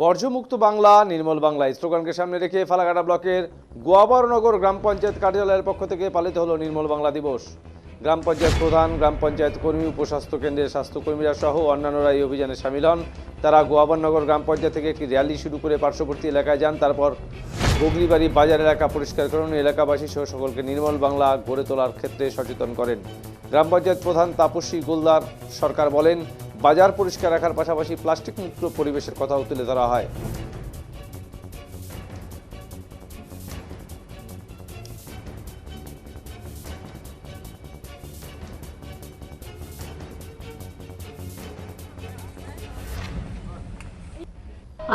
বর্জ্যমুক্ত বাংলা, নির্মল বাংলা স্লোগানকে সামনে রেখে ফালাকাটা ব্লকের গোয়াবরনগর গ্রাম পঞ্চায়েত কার্যালয়ের পক্ষ থেকে পালিত হলো নির্মল বাংলা দিবস। গ্রাম পঞ্চায়েত প্রধান, গ্রাম পঞ্চায়েত কর্মী, উপস্বাস্থ্য কেন্দ্রের স্বাস্থ্যকর্মীরা সহ অন্যান্যরা এই অভিযানে সামিল হন। তারা গোয়াবরনগর গ্রাম পঞ্চায়েত থেকে একটি র্যালি শুরু করে পার্শ্ববর্তী এলাকায় যান। তারপর বগলিবাড়ি বাজার এলাকা পরিষ্কার করেন। এলাকাবাসী সহ সকলকে নির্মল বাংলা গড়ে তোলার ক্ষেত্রে সচেতন করেন। গ্রাম পঞ্চায়েত প্রধান তাপসী গোলদার সরকার বলেন বাজার পরিষ্কার রাখার পাশাপাশি প্লাস্টিক মুক্ত পরিবেশের কথাও তুলে ধরা হয়।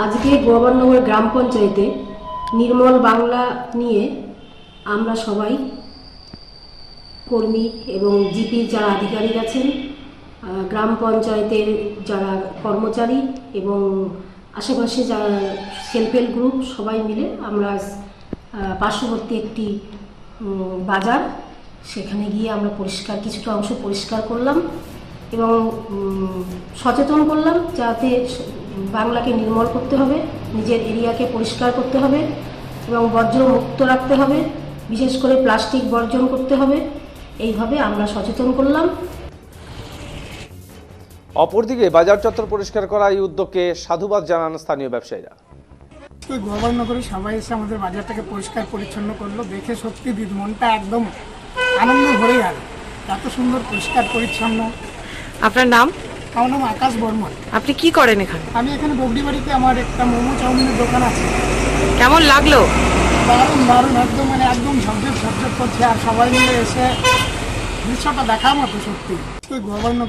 আজকে গোয়াবরনগর গ্রাম পঞ্চায়েতে নির্মল বাংলা নিয়ে আমরা সবাই কর্মী এবং জিপির যারা আধিকারিক আছেন গ্রাম পঞ্চায়েতের যারা কর্মচারী এবং আশেপাশে যারা সেলফ হেল্প গ্রুপ, সবাই মিলে আমরা পার্শ্ববর্তী একটি বাজার, সেখানে গিয়ে আমরা পরিষ্কার, কিছুটা অংশ পরিষ্কার করলাম এবং সচেতন করলাম যাতে বাংলাকে নির্মল করতে হবে, নিজের এরিয়াকে পরিষ্কার করতে হবে এবং বর্জ্য মুক্ত রাখতে হবে, বিশেষ করে প্লাস্টিক বর্জন করতে হবে। এইভাবে আমরা সচেতন করলাম। অপরদিকে বাজার চত্বর পরিষ্কার করা এই উদ্যোগকে সাধুবাদ জানান স্থানীয় ব্যবসায়ীরা। গোবর্ণনগরে সবাই এসে আমাদের বাজারটাকে পরিষ্কার পরিচ্ছন্ন করল দেখে সত্যি দিদি মনটা একদম আনন্দ ভরে গেল। এত সুন্দর পরিষ্কার পরিচ্ছন্ন। আপনার নাম? আমার নাম আকাশ বর্মন। আপনি কি করেন এখানে? আমি এখানে বগরিবাড়িতে আমার একটা মোমো চাউমিনের দোকান আছে। কেমন লাগল? দারুণ দারুণ একদম মানে একদম ঝকঝক ঝকঝক করছে আর সবাই মিলে এসে দৃশ্যটা দেখার মতো সত্যি। ওই গোবর্ণ